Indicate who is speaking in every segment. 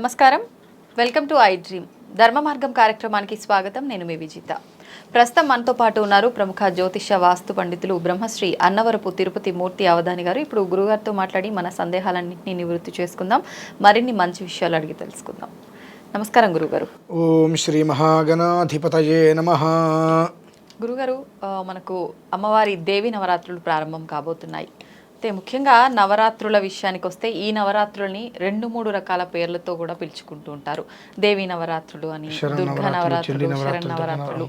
Speaker 1: నమస్కారం. Welcome to I dream. Dharma Margam కార్యక్రమానికి స్వాగతం. నేను మీ విజిత. ప్రస్తుతం మనతో పాటు ఉన్నారు ప్రముఖ జ్యోతిష వాస్తు పండితులు బ్రహ్మశ్రీ అన్నవరపు తిరుపతి మూర్తి అవధాని గారు. ఇప్పుడు గురుగారితో మాట్లాడి మన సందేహాలన్నింటినీ నివృత్తి చేసుకుందాం. మరిన్ని మంచి విషయాలు అడిగి తెలుసుకుందాం. నమస్కారం గురుగారు.
Speaker 2: ఓం శ్రీ మహాగణాధిపతయే నమ.
Speaker 1: గురుగారు ఆ, మనకు అమ్మవారి దేవి నవరాత్రులు ప్రారంభం కాబోతున్నాయి. అయితే ముఖ్యంగా నవరాత్రుల విషయానికి వస్తే ఈ నవరాత్రుల్ని రెండు మూడు రకాల పేర్లతో కూడా పిలుచుకుంటూ ఉంటారు. దేవి నవరాత్రులు అని దుర్గా నవరాత్రులు శరణ్ నవరాత్రులు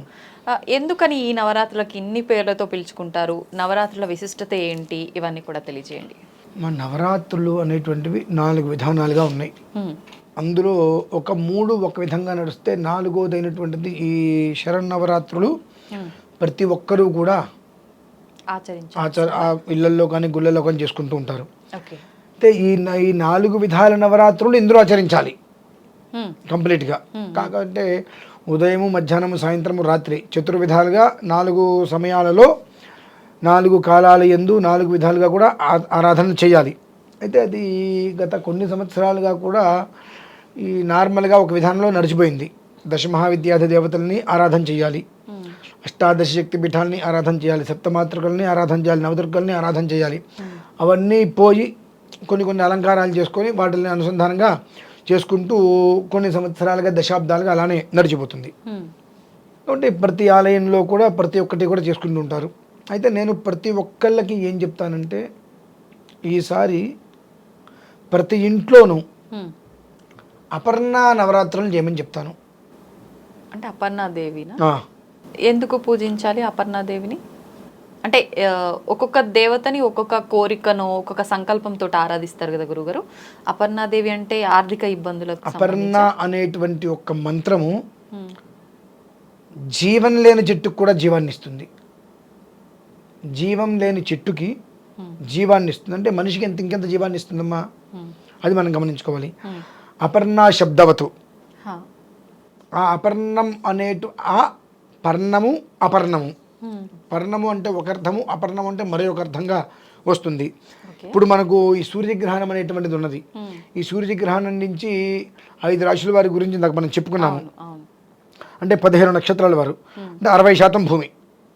Speaker 1: ఎందుకని ఈ నవరాత్రులకి ఇన్ని పేర్లతో పిలుచుకుంటారు? నవరాత్రుల విశిష్టత ఏంటి? ఇవన్నీ కూడా తెలియజేయండి.
Speaker 2: మా నవరాత్రులు అనేటువంటివి నాలుగు విధానాలుగా ఉన్నాయి. అందులో ఒక మూడు ఒక విధంగా నడిస్తే నాలుగోదైనటువంటిది ఈ శరన్నవరాత్రులు
Speaker 1: హ్మ్.
Speaker 2: ప్రతి ఒక్కరూ కూడా
Speaker 1: ఆచరించ
Speaker 2: ఆచార ఆ ఇళ్ళల్లో కానీ గుళ్ళల్లో కానీ చేసుకుంటూ ఉంటారు. అయితే ఈ ఈ నాలుగు విధాల నవరాత్రులు ఇందులో ఆచరించాలి. కంప్లీట్గా. కాకపోతే ఉదయము మధ్యాహ్నము సాయంత్రము రాత్రి చతుర్విధాలుగా నాలుగు సమయాలలో నాలుగు కాలాల ఎందు నాలుగు విధాలుగా కూడా ఆరాధన చేయాలి. అయితే అది గత కొన్ని సంవత్సరాలుగా కూడా ఈ నార్మల్గా ఒక విధానంలో నడిచిపోయింది. దశమహావిద్యాధి దేవతల్ని ఆరాధన చేయాలి. అష్టాదశ శక్తి పీఠాలని ఆరాధన చేయాలి సప్తమాతృకల్ని ఆరాధన చేయాలి నవదుర్గల్ని ఆరాధన చేయాలి. అవన్నీ పోయి కొన్ని కొన్ని అలంకారాలు చేసుకొని వాటిని అనుసంధానంగా చేసుకుంటూ కొన్ని సంవత్సరాలుగా దశాబ్దాలుగా అలానే నడిచిపోతుంది. కాబట్టి ప్రతి ఆలయంలో కూడా ప్రతి ఒక్కటి కూడా చేసుకుంటూ ఉంటారు. అయితే నేను ప్రతి ఒక్కళ్ళకి ఏం చెప్తానంటే ఈసారి ప్రతి ఇంట్లోనూ. అపర్ణ నవరాత్రులు చేయమని చెప్తాను.
Speaker 1: అంటే అపర్ణాదేవినా?
Speaker 2: ఆ,
Speaker 1: ఎందుకు పూజించాలి అపర్ణాదేవిని అంటే ఒక్కొక్క దేవతని ఒక్కొక్క కోరికను ఒక్కొక్క సంకల్పంతో ఆరాధిస్తారు కదా గురుగారు అపర్ణాదేవి అంటే ఆర్థిక ఇబ్బందులకు
Speaker 2: అపర్ణ అనేటువంటి ఒక మంత్రము. జీవం లేని చెట్టుకు కూడా జీవాన్ని ఇస్తుంది జీవం లేని చెట్టుకి. జీవాన్ని ఇస్తుంది అంటే మనిషికి ఎంత ఇంకెంత జీవాన్ని ఇస్తుందమ్మా. అది మనం గమనించుకోవాలి. అపర్ణ శబ్దవతు. ఆ అపర్ణం అనేటు ఆ పర్ణము అపర్ణము. పర్ణము అంటే ఒక అర్థము అపర్ణం అంటే మరో ఒక అర్థంగా వస్తుంది ఇప్పుడు మనకు ఈ సూర్యగ్రహణం అనేటువంటిది ఉన్నది. ఈ సూర్యగ్రహణం నుంచి ఐదు రాశుల వారి గురించి ఇందాక మనం చెప్పుకున్నాము. అంటే పదిహేను నక్షత్రాల వారు. అంటే అరవై శాతం భూమి.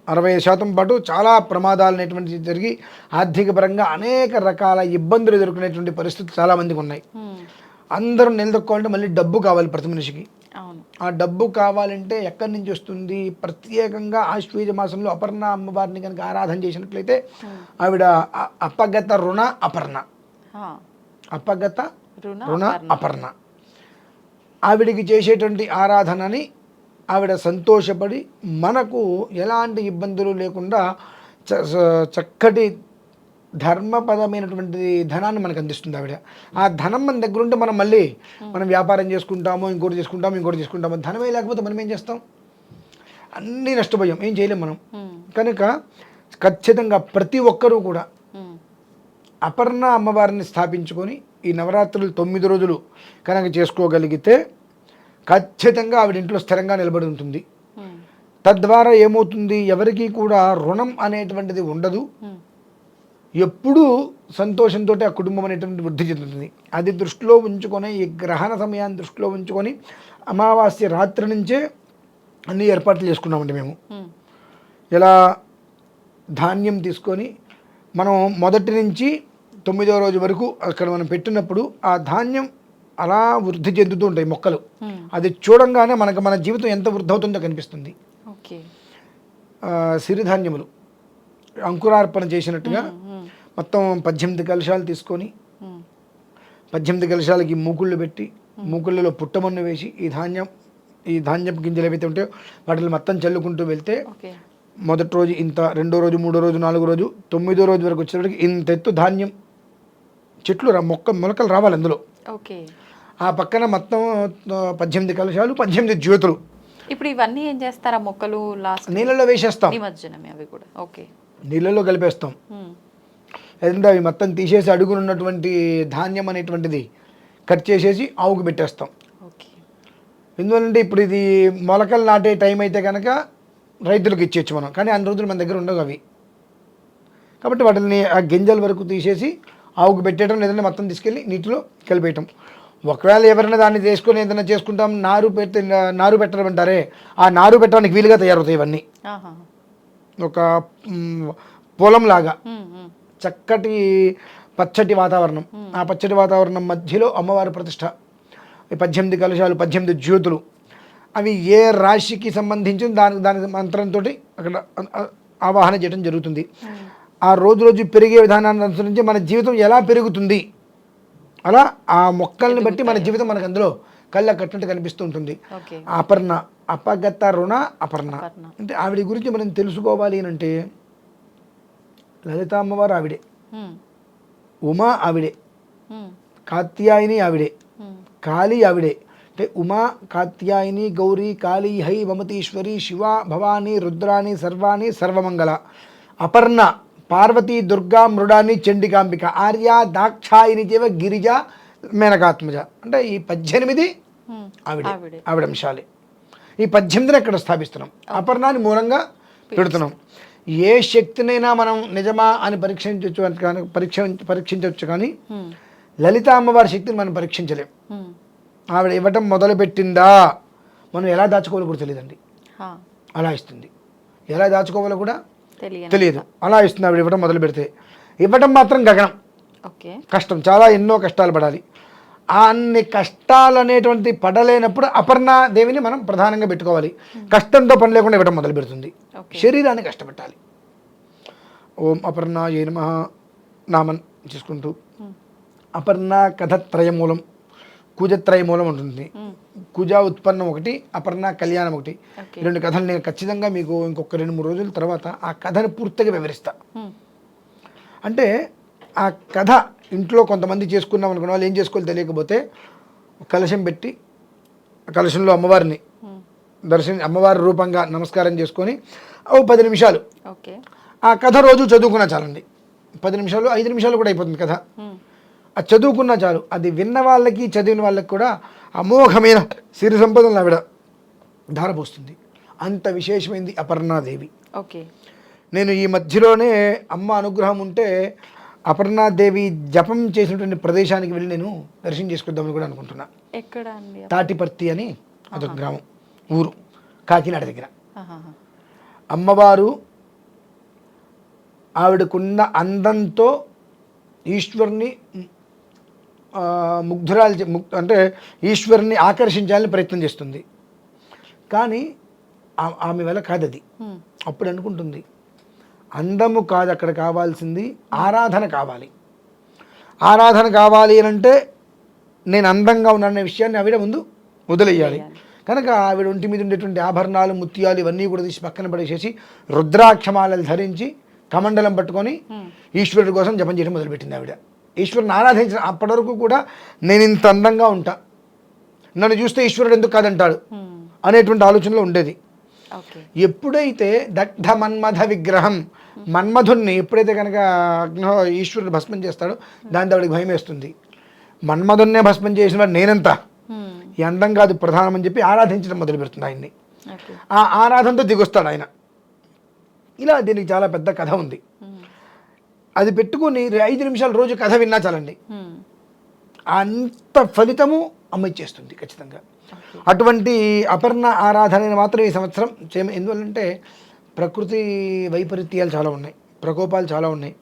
Speaker 2: అరవై శాతం పాటు చాలా ప్రమాదాలు అనేటువంటివి జరిగి ఆర్థిక పరంగా అనేక రకాల ఇబ్బందులు ఎదుర్కొనేటువంటి పరిస్థితులు చాలా మందికి ఉన్నాయి. అందరూ నిలదొక్కోవాలంటే మళ్ళీ డబ్బు కావాలి ప్రతి మనిషికి.
Speaker 1: అవును.
Speaker 2: ఆ డబ్బు కావాలంటే ఎక్కడి నుంచి వస్తుంది? ప్రత్యేకంగా ఆశ్వీజ మాసంలో అపర్ణ అమ్మవారిని కనుక ఆరాధన చేసినట్లయితే ఆవిడ అపగత రుణ అపర్ణ. అపగత
Speaker 1: రుణ
Speaker 2: రుణ అపర్ణ. ఆవిడికి చేసేటువంటి ఆరాధనని ఆవిడ సంతోషపడి మనకు ఎలాంటి ఇబ్బందులు లేకుండా చక్కటి ధర్మపదమైనటువంటి ధనాన్ని మనకు అందిస్తుంది ఆవిడ ఆ ధనం మన దగ్గర ఉంటే మనం మళ్ళీ మనం వ్యాపారం చేసుకుంటాము ఇంకోటి చేసుకుంటాము ఇంకోటి చేసుకుంటాము ధనమే లేకపోతే మనం ఏం చేస్తాం అన్నీ నష్టపోయాం ఏం చేయలేం మనం
Speaker 1: హ్మ్.
Speaker 2: కనుక ఖచ్చితంగా ప్రతి ఒక్కరూ కూడా
Speaker 1: హ్మ్.
Speaker 2: అపర్ణ అమ్మవారిని స్థాపించుకొని ఈ నవరాత్రులు తొమ్మిది రోజులు కనుక చేసుకోగలిగితే ఖచ్చితంగా ఆవిడ ఇంట్లో స్థిరంగా నిలబడి ఉంటుంది
Speaker 1: హ్మ్.
Speaker 2: తద్వారా ఏమవుతుంది ఎవరికీ కూడా రుణం అనేటువంటిది ఉండదు. ఎప్పుడూ సంతోషంతో ఆ కుటుంబం అనేటువంటి వృద్ధి చెందుతుంది అది దృష్టిలో ఉంచుకొని ఈ గ్రహణ సమయాన్ని దృష్టిలో ఉంచుకొని అమావాస్య రాత్రి నుంచే అన్ని ఏర్పాట్లు చేసుకున్నామండి మేము. ఇలా ధాన్యం తీసుకొని మనం మొదటి నుంచి తొమ్మిదవ రోజు వరకు అక్కడ మనం పెట్టినప్పుడు ఆ ధాన్యం అలా వృద్ధి చెందుతూ ఉంటాయి మొక్కలు. అది చూడంగానే మనకు మన జీవితం ఎంత వృద్ధి అవుతుందో కనిపిస్తుంది సిరిధాన్యములు అంకురార్పణ చేసినట్టుగా. మొత్తం పద్దెనిమిది కలశాలు తీసుకొని. పద్దెనిమిది కలశాలకి మూకుళ్ళు పెట్టి మూకుళ్ళలో పుట్టమన్ను వేసి ఈ ధాన్యం ఈ ధాన్యం గింజలు ఏవైతే ఉంటాయో వాటిని మొత్తం చల్లుకుంటూ వెళ్తే మొదటి రోజు ఇంత రెండో రోజు మూడో రోజు నాలుగో రోజు తొమ్మిదో రోజు వరకు వచ్చేటప్పటికి ఇంత ఎత్తు ధాన్యం చెట్లు రా మొక్క మొలకలు రావాలి అందులో.
Speaker 1: ఓకే.
Speaker 2: ఆ పక్కన మొత్తం పద్దెనిమిది కలశాలు పద్దెనిమిది జ్యోతులు.
Speaker 1: ఇప్పుడు ఇవన్నీ ఏం చేస్తారా మొక్కలు లాస్ట్?
Speaker 2: నీళ్ళలో వేసేస్తాం.
Speaker 1: నిమజ్జనమే అవి కూడా. ఓకే.
Speaker 2: నీళ్ళలో కలిపేస్తాం. లేదంటే అవి మొత్తం తీసేసి అడుగునున్నటువంటి ధాన్యం అనేటువంటిది కట్ చేసేసి ఆవుకు పెట్టేస్తాం.
Speaker 1: ఓకే.
Speaker 2: ఎందువల్లంటే ఇప్పుడు ఇది మొలకలు నాటే టైం అయితే కనుక రైతులకు ఇచ్చేయచ్చు మనం. కానీ అన్ని రోజులు మన దగ్గర ఉండవు అవి. కాబట్టి వాటిని ఆ గింజల వరకు తీసేసి ఆవుకు పెట్టేయడం లేదంటే మొత్తం తీసుకెళ్ళి నీటిలో కలిపేయటం. ఒకవేళ ఎవరైనా దాన్ని చేసుకొని ఏదైనా చేసుకుంటాం నారు పెట్టి నారు పెట్టడం అంటారే ఆ నారు పెట్టడానికి వీలుగా తయారవుతాయి ఇవన్నీ. ఒక
Speaker 1: ఉమ్, ఉమ్.
Speaker 2: చక్కటి పచ్చటి వాతావరణం. ఆ పచ్చటి వాతావరణం మధ్యలో అమ్మవారి ప్రతిష్ట. ఈ పద్దెనిమిది కలశాలు పద్దెనిమిది జ్యోతులు. అవి ఏ రాశికి సంబంధించిన దాని దాని మంత్రంతో అక్కడ ఆవాహన చేయడం జరుగుతుంది. ఆ రోజు రోజు పెరిగే విధానాన్ని అనుసరించి మన జీవితం ఎలా పెరుగుతుంది? అలా ఆ మొక్కల్ని బట్టి మన జీవితం మనకు అందులో కళ్ళ కట్టినట్టు కనిపిస్తూ ఉంటుంది. అపర్ణ అపగత రుణ అపర్ణ.
Speaker 1: అపర్ణ.
Speaker 2: అంటే ఆవిడ గురించి మనం తెలుసుకోవాలి అని అంటే లలిత అమ్మవారు ఆవిడే
Speaker 1: ఉమ్,
Speaker 2: ఆవిడే కాత్యాయని ఆవిడే. కాళీ ఆవిడే అంటే ఉమా కాత్యాయని గౌరీ కాళీ హై మమతీశ్వరి శివ భవాని రుద్రాని సర్వాణి సర్వమంగళ అపర్ణ పార్వతీ దుర్గా మృడాని చండికాంబిక ఆర్య దాక్షాయిని చేవ గిరిజ మేనకాత్మజ అంటే ఈ పద్దెనిమిది. ఆవిడే
Speaker 1: ఆవిడే.
Speaker 2: అంశాలే ఈ పద్దెనిమిదిని ఇక్కడ స్థాపిస్తున్నాం అపర్ణాన్ని మూలంగా పెడుతున్నాం ఏ శక్తినైనా మనం నిజమా అని పరీక్షించవచ్చు కానీ పరీక్ష పరీక్షించవచ్చు కానీ లలిత అమ్మవారి శక్తిని మనం పరీక్షించలేం. ఆవిడ ఇవ్వటం మొదలుపెట్టిందా? మనం ఎలా దాచుకోవాలో కూడా తెలియదండి. అలా ఇస్తుంది. ఎలా దాచుకోవాలో కూడా తెలియదు. అలా ఇస్తుంది ఆవిడ ఇవ్వటం మొదలు పెడితే ఇవ్వటం మాత్రం గగనం. కష్టం. చాలా ఎన్నో కష్టాలు పడాలి. అన్ని కష్టాలు అనేటువంటి పడలేనప్పుడు అపర్ణ దేవిని మనం ప్రధానంగా పెట్టుకోవాలి. కష్టంతో పని లేకుండా ఇవ్వడం మొదలు పెడుతుంది. శరీరాన్ని కష్టపెట్టాలి. ఓం అపర్ణ ఏ నమ నామన్ చేసుకుంటూ. అపర్ణ కథత్రయ మూలం కుజత్రయ మూలం ఉంటుంది.
Speaker 1: ఉమ్,
Speaker 2: కుజ ఉత్పన్నం ఒకటి అపర్ణ కళ్యాణం ఒకటి. రెండు కథలు నేను ఖచ్చితంగా మీకు ఇంకొక రెండు మూడు రోజుల తర్వాత ఆ కథను పూర్తిగా వివరిస్తా. అంటే ఆ కథ ఇంట్లో కొంతమంది చేసుకున్నాం అనుకున్న వాళ్ళు ఏం చేసుకోవాలి తెలియకపోతే కలశం పెట్టి ఆ కలశంలో అమ్మవారిని. దర్శనం అమ్మవారి రూపంగా నమస్కారం చేసుకొని ఓ పది నిమిషాలు.
Speaker 1: ఓకే.
Speaker 2: ఆ కథ రోజు చదువుకున్నా చాలండి. పది నిమిషాలు ఐదు నిమిషాలు కూడా అయిపోతుంది కథ. ఆ చదువుకున్నా చాలు. అది విన్న వాళ్ళకి చదివిన వాళ్ళకి కూడా అమోఘమైన సిరి సంపదలను ఆవిడ ధారపోస్తుంది. అంత విశేషమైంది అపర్ణాదేవి.
Speaker 1: ఓకే.
Speaker 2: నేను ఈ మధ్యలోనే అమ్మ అనుగ్రహం ఉంటే అపర్ణాదేవి జపం చేసినటువంటి ప్రదేశానికి వెళ్ళి నేను దర్శనం చేసుకుందామని కూడా అనుకుంటున్నా.
Speaker 1: ఎక్కడ అండి
Speaker 2: తాటిపర్తి అని అదొక గ్రామం ఊరు కాకినాడ దగ్గర. అమ్మవారు ఆవిడకున్న అందంతో ఈశ్వరుని ముగ్ధురాలు అంటే ఈశ్వరుని ఆకర్షించాలని ప్రయత్నం చేస్తుంది. కానీ ఆమె వల్ల కాదు అది
Speaker 1: ఉమ్.
Speaker 2: అప్పుడు అనుకుంటుంది. అందము కాదు అక్కడ కావాల్సింది ఆరాధన కావాలి. ఆరాధన కావాలి అని అంటే నేను అందంగా ఉన్నాననే విషయాన్ని ఆవిడ ముందు వదిలేయాలి. కనుక ఆవిడ ఒంటి మీద ఉండేటువంటి ఆభరణాలు ముత్యాలు ఇవన్నీ కూడా తీసి పక్కన పడేసేసి రుద్రాక్షమాలలు ధరించి కమండలం పట్టుకొని
Speaker 1: ఉమ్.
Speaker 2: ఈశ్వరుడి కోసం జపం చేయడం మొదలుపెట్టింది ఆవిడ. ఈశ్వరుని ఆరాధించిన అప్పటి వరకు కూడా నేను ఇంత అందంగా ఉంటా. నన్ను చూస్తే ఈశ్వరుడు ఎందుకు కాదంటాడు?
Speaker 1: ఉమ్.
Speaker 2: అనేటువంటి ఆలోచనలో ఉండేది. ఎప్పుడైతే దగ్ధ మన్మథ విగ్రహం మన్మధుణ్ణి ఎప్పుడైతే కనుక అగ్నిహో ఈశ్వరుడు భస్మం చేస్తాడో దాని ఆవిడకి భయం వేస్తుంది. మన్మధున్నే భస్మం చేసిన వాడు నేనంత. ఈ అందం కాదు ప్రధానం అని చెప్పి ఆరాధించడం మొదలు పెడుతుంది ఆయన్ని ఆ ఆరాధనతో దిగొస్తాడు ఆయన. ఇలా దీనికి చాలా పెద్ద కథ ఉంది. అది పెట్టుకుని ఐదు నిమిషాలు రోజు కథ విన్నా చాలండి. అంత ఫలితము అమ్మ ఇచ్చేస్తుంది ఖచ్చితంగా. అటువంటి అపర్ణ ఆరాధనని మాత్రం ఈ సంవత్సరం చేయ ఎందువల్లంటే ప్రకృతి వైపరీత్యాలు చాలా ఉన్నాయి ప్రకోపాలు చాలా ఉన్నాయి.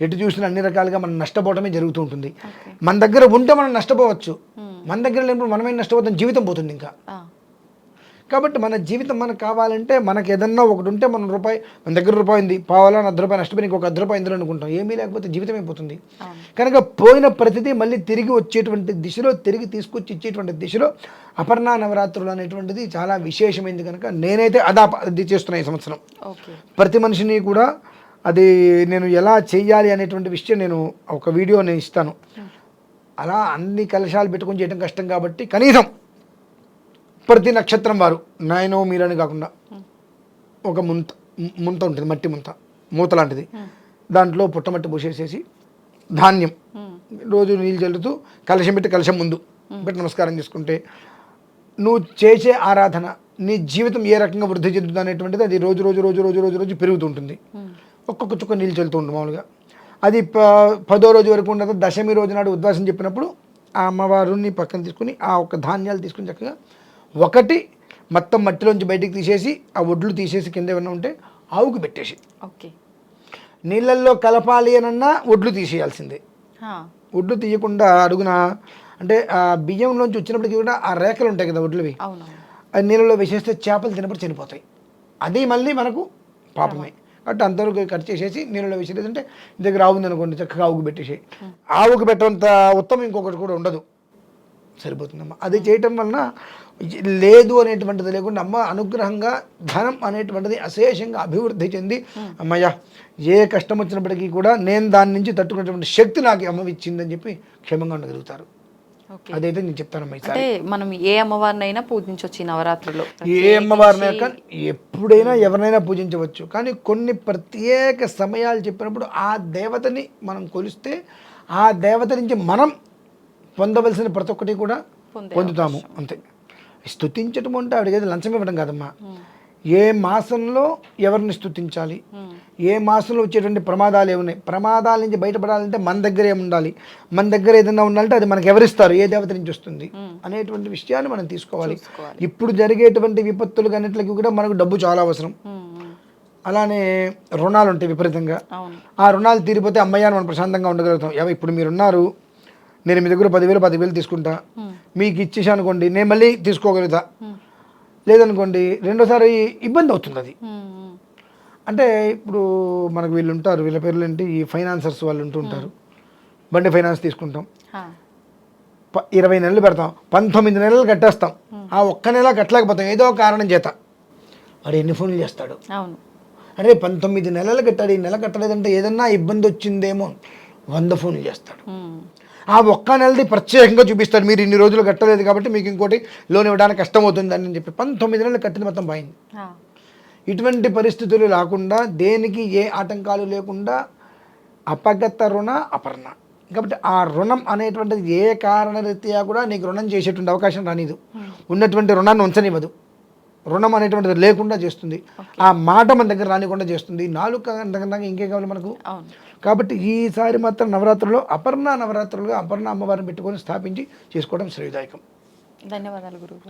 Speaker 2: ఎటు చూసినా అన్ని రకాలుగా మనం నష్టపోవడమే జరుగుతూ ఉంటుంది. మన దగ్గర ఉంటే మనం నష్టపోవచ్చు. మన దగ్గర లేనప్పుడు మనమే నష్టపోతాం జీవితం పోతుంది ఇంకా. కాబట్టి మన జీవితం మనకు కావాలంటే మనకి ఏదన్నా ఒకటి ఉంటే మన రూపాయి మన దగ్గర రూపాయి ఉంది పావాలా అర్ధ రూపాయి నష్టపోయి ఇంకొక అర్ధ రూపాయి ఇందులో అనుకుంటాం. ఏమీ లేకపోతే జీవితం అయిపోతుంది. కనుక పోయిన ప్రతిదీ మళ్ళీ తిరిగి వచ్చేటువంటి దిశలో తిరిగి తీసుకొచ్చి ఇచ్చేటువంటి దిశలో అపర్ణ నవరాత్రులు అనేటువంటిది చాలా విశేషమైంది కనుక నేనైతే అదా అది చేస్తున్నా ఈ సంవత్సరం. ప్రతి మనిషిని కూడా అది నేను ఎలా చెయ్యాలి అనేటువంటి విషయం నేను ఒక వీడియో నేను ఇస్తాను. అలా అన్ని కలశాలు పెట్టుకొని చేయడం కష్టం కాబట్టి కనీసం ప్రతి నక్షత్రం వారు. నాయనో మీరని కాకుండా. ఒక ముంత ముంత ఉంటుంది మట్టి ముంత. మూత లాంటిది. దాంట్లో పుట్టమట్టి పోసేసేసి ధాన్యం. రోజు నీళ్ళు చల్లుతూ కలశం పెట్టి కలశం ముందు పెట్టి నమస్కారం చేసుకుంటే నువ్వు చేసే ఆరాధన నీ జీవితం ఏ రకంగా వృద్ధి చెందుతుంది అనేటువంటిది అది రోజు రోజు రోజు రోజు రోజు రోజు పెరుగుతుంటుంది. ఒక్కొక్క చుక్క నీళ్ళు చల్లుతూ ఉంటుంది మామూలుగా. అది పదో రోజు వరకు ఉండదు. దశమి రోజు నాడు ఉద్వాసం చెప్పినప్పుడు ఆ అమ్మవారిని పక్కన తీసుకుని ఆ ఒక్క ధాన్యాలు తీసుకుని చక్కగా ఒకటి మొత్తం మట్టిలోంచి బయటికి తీసేసి ఆ ఒడ్లు తీసేసి కింద ఏమైనా ఉంటే ఆవుకు పెట్టేసి.
Speaker 1: ఓకే.
Speaker 2: నీళ్ళల్లో కలపాలి అనన్నా ఒడ్లు తీసేయాల్సిందే. ఒడ్లు తీయకుండా అడుగున అంటే ఆ బియ్యంలోంచి వచ్చినప్పటికీ కూడా ఆ రేఖలు ఉంటాయి కదా ఒడ్లువి. అది నీళ్ళలో వేసేస్తే చేపలు తినప్పుడు చనిపోతాయి. అది మళ్ళీ మనకు పాపమే. కాబట్టి అంతవరకు కట్ చేసేసి నీళ్ళలో వేసేది అంటే దగ్గర ఆవు ఉందనుకోండి చక్కగా ఆవుకు పెట్టేసి ఆవుకు పెట్టేంత ఉత్తమం ఇంకొకటి కూడా ఉండదు. సరిపోతుందమ్మా. అది చేయటం వలన లేదు అనేటువంటిది లేకుండా అమ్మ అనుగ్రహంగా ధనం అనేటువంటిది అశేషంగా అభివృద్ధి చెంది అమ్మయ్య ఏ కష్టం వచ్చినప్పటికీ కూడా నేను దాని నుంచి తట్టుకునేటువంటి శక్తి నాకు అమ్మ ఇచ్చిందని చెప్పి క్షేమంగా ఉండగలుగుతారు. అదైతే నేను ఈసారి.
Speaker 1: అంటే మనం ఏ అమ్మవారినైనా పూజించవచ్చు ఈ నవరాత్రుల్లో.
Speaker 2: ఏ అమ్మవారిని ఎప్పుడైనా ఎవరినైనా పూజించవచ్చు. కానీ కొన్ని ప్రత్యేక సమయాలు చెప్పినప్పుడు ఆ దేవతని మనం కొలిస్తే ఆ దేవత నుంచి మనం పొందవలసిన ప్రతి ఒక్కటి కూడా
Speaker 1: పొందే
Speaker 2: పొందుతాము. అంతే. స్తుతించటం అంటే ఏదో లంచం ఇవ్వడం కాదమ్మా. ఏ మాసంలో ఎవరిని స్తుతించాలి? ఏ మాసంలో వచ్చేటువంటి ప్రమాదాలు ఏమున్నాయి? ప్రమాదాల నుంచి బయటపడాలంటే మన దగ్గర ఏమి ఉండాలి. మన దగ్గర ఏదైనా ఉండాలంటే అది మనకు ఎవరిస్తారు? ఏ దేవత నుంచి వస్తుంది? అనేటువంటి విషయాన్ని మనం తీసుకోవాలి. ఇప్పుడు జరిగేటువంటి విపత్తులు అన్నిటికీ కూడా మనకు డబ్బు చాలా అవసరం. అలానే రుణాలు ఉంటాయి విపరీతంగా. ఆ రుణాలు తీరిపోతే అమ్మయ్య మనం ప్రశాంతంగా ఉండగలుగుతాం. ఇప్పుడు మీరున్నారు. నేను మీ దగ్గర పదివేలు పదివేలు తీసుకుంటా. మీకు ఇచ్చేసి అనుకోండి నేను మళ్ళీ తీసుకోగలుగుతా. లేదనుకోండి రెండోసారి ఇబ్బంది అవుతుంది అది. అంటే ఇప్పుడు మనకు వీళ్ళు ఉంటారు వీళ్ళ పేర్లు ఏంటి ఈ ఫైనాన్సర్స్ వాళ్ళు ఉంటూ ఉంటారు బండి ఫైనాన్స్ తీసుకుంటాం. ఇరవై నెలలు పెడతాం. పంతొమ్మిది నెలలు కట్టేస్తాం. ఆ ఒక్క నెల కట్టలేకపోతాం. ఏదో ఒక కారణం చేత. వాడు ఎన్ని ఫోన్లు చేస్తాడు? అరే పంతొమ్మిది నెలలు కట్టాడు. ఈ నెల కట్టలేదంటే ఏదన్నా ఇబ్బంది వచ్చిందేమో. వంద ఫోన్లు చేస్తాడు. ఆ ఒక్క నెలది ప్రత్యేకంగా చూపిస్తాడు. మీరు ఇన్ని రోజులు కట్టలేదు కాబట్టి మీకు ఇంకోటి లోన్ ఇవ్వడానికి కష్టం అవుతుంది అని చెప్పి పంతొమ్మిది నెలలు కట్టిన మొత్తం పోయింది. ఇటువంటి పరిస్థితులు రాకుండా దేనికి ఏ ఆటంకాలు లేకుండా అపగత రుణ అపర్ణ. కాబట్టి ఆ రుణం అనేటువంటిది ఏ కారణరీత్యా కూడా నీకు రుణం చేసేటువంటి అవకాశం రానిదు. ఉన్నటువంటి రుణాన్ని ఉంచనివ్వదు. రుణం అనేటువంటిది లేకుండా చేస్తుంది. ఆ మాట మన దగ్గర రానికుండా చేస్తుంది. నాలుగు ఇంకే కావాలి మనకు? కాబట్టి ఈసారి మాత్రం నవరాత్రుల్లో అపర్ణ నవరాత్రులుగా అపర్ణ అమ్మవారిని పెట్టుకొని స్థాపించి చేసుకోవడం శ్రేయదాయకం.
Speaker 1: ధన్యవాదాలు గురువు